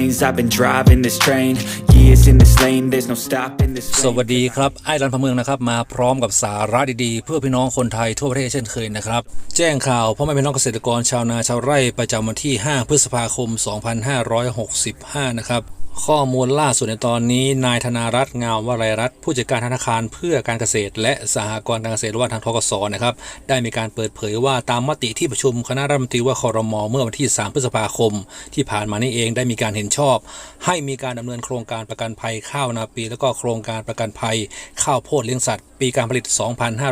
lanes. I've been driving this train. Years in this lane, there's no stopping this สวัสดีครับ ไอ้รันพะเมืองนะครับ มาพร้อมกับสาระดีๆ เพื่อพี่น้องคนไทยทั่วประเทศเช่นเคยนะครับ แจ้งข่าวพ่อแม่พี่น้องเกษตรกรชาวนาชาวไร่ประจำวันที่ 5 พฤษภาคม 2565 นะครับ ข้อมูลล่าสุดในตอนนี้ นายธนารัตน์งามวลัยรัตน์ผู้จัดการธนาคารเพื่อการเกษตร และสหกรณ์การเกษตรหรือว่าทางทกสนะครับได้มีการเปิดเผยว่าตามมติที่ประชุมคณะรัฐมนตรีว่าคอรมอเมื่อวันที่ 3 พฤษภาคม ที่ผ่านมานี่เองได้มีการเห็นชอบ ให้มีการดำเนินโครงการประกันภัยข้าวนาปี แล้วก็โครงการประกันภัยข้าวโพดเลี้ยงสัตว์ ปีการผลิต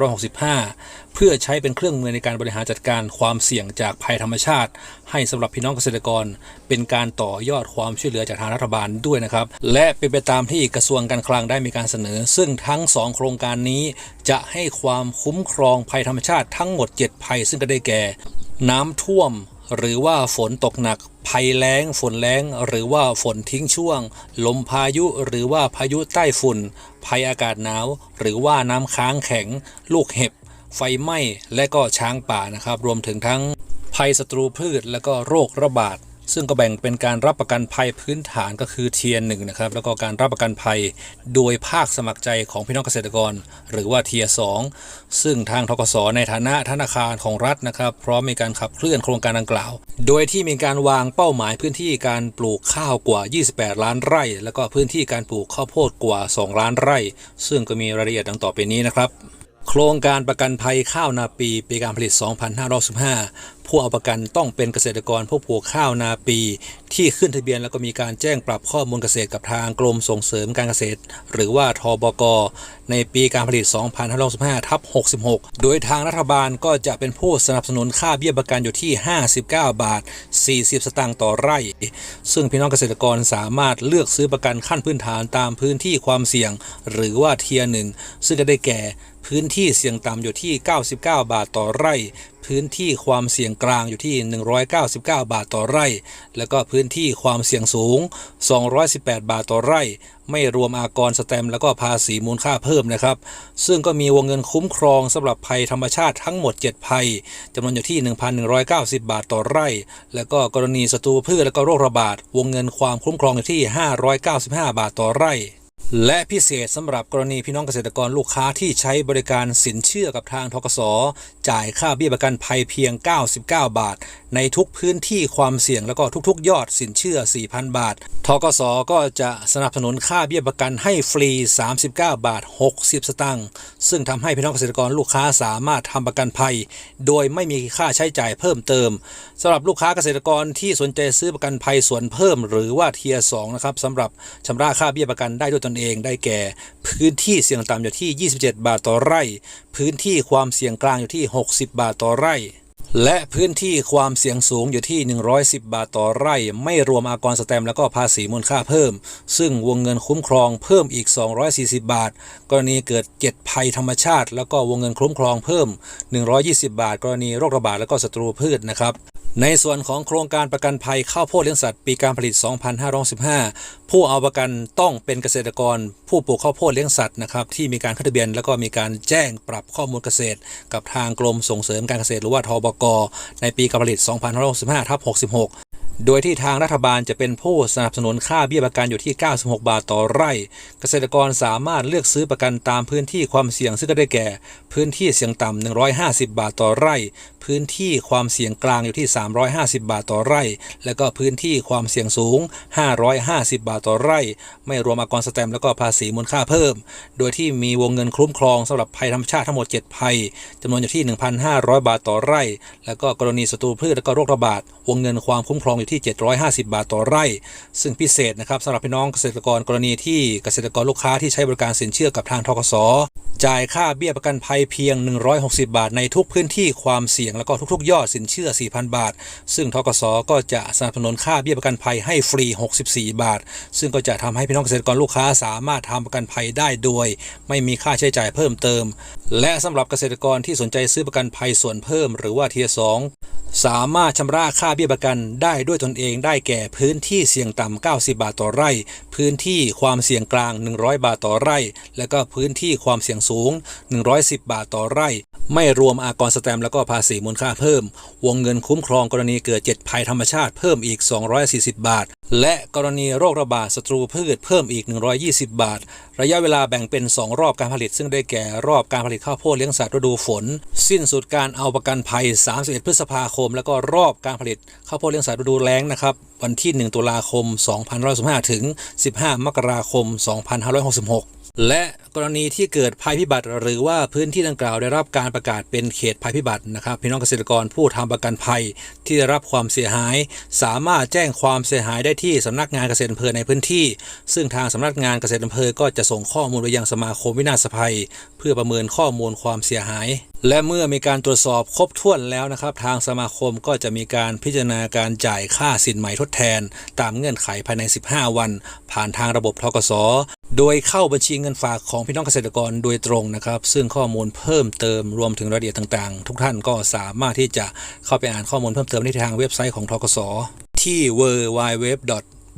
2565 เพื่อใช้เป็นเครื่องมือในการบริหารจัดการความเสี่ยงจากภัยธรรมชาติ ให้สำหรับพี่น้องเกษตรกร เป็นการต่อยอดความช่วยเหลือจากทางรัฐบาลด้วยนะครับ และเป็นไปตามที่กระทรวงการคลังได้มีการเสนอ ซึ่งทั้ง 2 โครงการนี้ จะให้ความคุ้มครองภัยธรรมชาติทั้งหมด 7 ภัย ซึ่งก็ได้แก่ น้ำท่วม หรือว่าฝนตกหนักภัยแล้ง ฝนแล้ง หรือว่าฝนทิ้งช่วง ลมพายุ หรือว่าพายุใต้ฝุ่น ภัยอากาศหนาว หรือว่าน้ำค้างแข็ง ลูกเห็บ ไฟไหม้ และก็ช้างป่านะครับ รวมถึงทั้งภัยศัตรูพืช และก็โรคระบาด ซึ่งก็แบ่งเป็นการรับประกันภัยพื้นฐานก็คือเทียร์หนึ่งนะครับแล้วก็การรับประกันภัยโดยภาคสมัครใจของพี่น้องเกษตรกร หรือว่าเทียร์สองซึ่งทางทกสในฐานะธนาคารของรัฐนะครับ พร้อมมีการขับเคลื่อนโครงการดังกล่าว โดยที่มีการวางเป้าหมายพื้นที่การปลูกข้าวกว่า 28 ล้านไร่ แล้วก็พื้นที่การปลูกข้าวโพดกว่า 2 ล้านไร่ ซึ่งก็มีรายละเอียดดังต่อไปนี้นะครับ โครงการประกันภัยข้าวนาปีปีการผลิต 2515 ผู้เอาประกันต้องเป็นเกษตรกรผู้ปลูกข้าวนาปี ที่ขึ้นทะเบียนแล้วก็มีการแจ้งปรับข้อมูลเกษตรกับทางกรมส่งเสริมการเกษตร หรือว่าทบก ในปีการผลิต 2565ทับ66 โดยทางรัฐบาลก็จะเป็นผู้สนับสนุนค่าเบี้ยประกันอยู่ที่ 59 บาท 40 สตางค์ต่อไร่ ซึ่งพี่น้องเกษตรกรสามารถเลือกซื้อประกันขั้นพื้นฐานตามพื้นที่ความเสี่ยง หรือว่าเทียร์หนึ่งซึ่งจะได้แก่ พื้นที่เสี่ยงต่ำอยู่ที่ 99 บาทต่อไร่ พื้นที่ความเสี่ยงกลางอยู่ที่ 199 บาทต่อไร่ แล้วก็พื้นที่ความเสี่ยงสูง 218 บาทต่อไร่ ไม่รวมอากรสแตมแล้วก็ภาษีมูลค่าเพิ่มนะครับ ซึ่งก็มีวงเงินคุ้มครองสำหรับภัยธรรมชาติทั้งหมด 7 ภัยจำนวนอยู่ที่ 1,190 บาทต่อไร่ แล้วก็กรณีศัตรูพืชแล้วก็โรคระบาดวงเงินความคุ้มครองอยู่ที่ 595 บาทต่อไร่ และพิเศษสำหรับกรณีพี่น้องเกษตรกรลูกค้าที่ใช้บริการสินเชื่อกับทางทกสจ่ายค่าเบี้ยประกันภัยเพียง 99 บาท ในทุกพื้นที่ความเสี่ยงแล้วก็ทุกๆ ยอดสินเชื่อ 4,000 บาททกสก็จะสนับสนุนค่าเบี้ยประกันให้ฟรี 39 บาท 60 สตางค์ซึ่งทำให้พี่น้องเกษตรกรลูกค้าสามารถทำประกันภัย โดยไม่มีค่าใช้จ่ายเพิ่มเติมสำหรับลูกค้าเกษตรกรที่สนใจซื้อประกันภัยส่วนเพิ่ม หรือว่าเทียร์2นะครับสำหรับชำระค่าเบี้ยประกันได้ด้วยนเองได้แก่ พื้นที่เสี่ยงต่ำอยู่ที่ 27 บาทต่อไร่ พื้นที่ความเสี่ยงกลางอยู่ที่ 60 บาทต่อไร่และพื้นที่ความเสี่ยงสูงอยู่ที่ 110 บาทต่อไร่ ไม่รวมอากรสแตมแล้วก็ภาษีมูลค่าเพิ่ม ซึ่งวงเงินคุ้มครองเพิ่มอีก 240 บาท กรณีเกิดเจ็ดภัยธรรมชาติ แล้วก็วงเงินคุ้มครองเพิ่ม 120 บาท กรณีโรคระบาดแล้วก็ศัตรูพืชนะครับ ในส่วนของโครงการประกันภัยข้าวโพดเลี้ยงสัตว์ปีการผลิต 2515 ผู้เอาประกันต้องเป็นเกษตรกร ผู้ปลูกข้าวโพดเลี้ยงสัตว์นะครับที่มีการขึ้นทะเบียนแล้วก็มีการแจ้งปรับข้อมูลเกษตร กับทางกรมส่งเสริมการเกษตรหรือว่าทบก ในปีการผลิต 2565ทับ66โดยที่ทางรัฐบาลจะเป็นผู้สนับสนุนค่าเบี้ยประกันอยู่ที่ 96 บาทต่อไร่ เกษตรกรสามารถเลือกซื้อประกันตามพื้นที่ความเสี่ยงซึ่งก็ได้แก่ พื้นที่เสี่ยงต่ำ 150 บาทต่อไร่พื้นที่ความเสี่ยงกลางอยู่ที่ 350 บาทต่อไร่ และก็พื้นที่ความเสี่ยงสูง 550 บาทต่อไร่ ไม่รวมอากรสแตมแล้วก็ภาษีมูลค่าเพิ่ม โดยที่มีวงเงินคุ้มครองสำหรับภัยธรรมชาติทั้งหมด 7 ภัยจำนวนอยู่ที่ 1,500 บาทต่อไร่ แล้วก็กรณีศัตรูพืชและก็โรคระบาด วงเงินความคุ้มครองอยู่ที่ 750 บาทต่อไร่ ซึ่งพิเศษนะครับสำหรับพี่น้องเกษตรกรกรณีที่เกษตรกรลูกค้าที่ใช้บริการสินเชื่อกับทางทกสจ่ายค่าเบี้ยประกันภัยเพียง 160 บาทในทุกพื้นที่ความเสี่ยงแล้วก็ทุก ๆ ยอดสินเชื่อ 4,000 บาท ซึ่งทกสก็จะสนับสนุนค่าเบี้ยประกันภัยให้ฟรี 64 บาท ซึ่งก็จะทำให้พี่น้องเกษตรกรลูกค้าสามารถทำประกันภัยได้โดย ไม่มีค่าใช้จ่ายเพิ่มเติม และสำหรับเกษตรกรที่สนใจซื้อประกันภัยส่วนเพิ่มหรือว่าเทียสองสามารถชำระค่าเบี้ยประกันได้ด้วยตนเองได้แก่พื้นที่เสี่ยงต่ำ 90 บาทต่อไร่ พื้นที่ความเสี่ยงกลาง 100 บาทต่อไร่ และก็พื้นที่ความเสี่ยงสูง 110 บาทต่อไร่ ไม่รวมอากรสแตม์แล้วก็ภาษีมูลค่าเพิ่ม วงเงินคุ้มครองกรณีเกิดเจ็ดภัยธรรมชาติเพิ่มอีก 240 บาท และกรณีโรคระบาดศัตรูพืชเพิ่มอีก 120 บาท ระยะเวลาแบ่งเป็น 2 รอบการผลิต ซึ่งได้แก่รอบการผลิตข้าวโพดเลี้ยงสัตว์ฤดูฝน สิ้นสุดการเอาประกันภัย 31 พฤษภาคม แล้วก็รอบการผลิตข้าวโพดเลี้ยงสัตว์ฤดูแล้งนะครับวันที่ 1 ตุลาคม 2565ถึง 15 มกราคม 2566 และกรณีที่เกิดภัยพิบัติ หรือว่าพื้นที่ดังกล่าวได้รับการประกาศเป็นเขตภัยพิบัตินะครับ พี่น้องเกษตรกรผู้ทำประกันภัยที่ได้รับความเสียหาย สามารถแจ้งความเสียหายได้ที่สำนักงานเกษตรอำเภอในพื้นที่ ซึ่งทางสำนักงานเกษตรอำเภอก็จะส่งข้อมูลไปยังสมาคมวินาศภัย เพื่อประเมินข้อมูลความเสียหาย และเมื่อมีการตรวจสอบครบถ้วนแล้วนะครับ ทางสมาคมก็จะมีการพิจารณาการจ่ายค่าสินใหม่ทดแทน ตามเงื่อนไขภายใน 15 วัน ผ่านทางระบบทกส โดยเข้าบัญชีเงินฝากของพี่น้องเกษตรกรโดยตรงนะครับ ซึ่งข้อมูลเพิ่มเติมรวมถึงรายละเอียดต่างๆ ทุกท่านก็สามารถที่จะเข้าไปอ่านข้อมูลเพิ่มเติมได้ทางเว็บไซต์ของทกสที่ www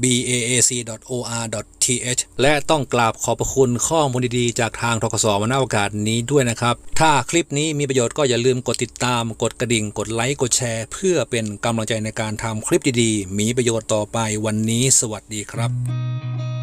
baac.or.th และต้องกราบขอบพระคุณข้อมูลดีๆ จากทางทกสวนาโอกาสนี้ด้วยนะครับ ถ้าคลิปนี้มีประโยชน์ก็อย่าลืมกดติดตาม กดกระดิ่ง กดไลค์ กดแชร์ เพื่อเป็นกำลังใจในการทำคลิปดีๆ มีประโยชน์ต่อไปวันนี้ สวัสดีครับ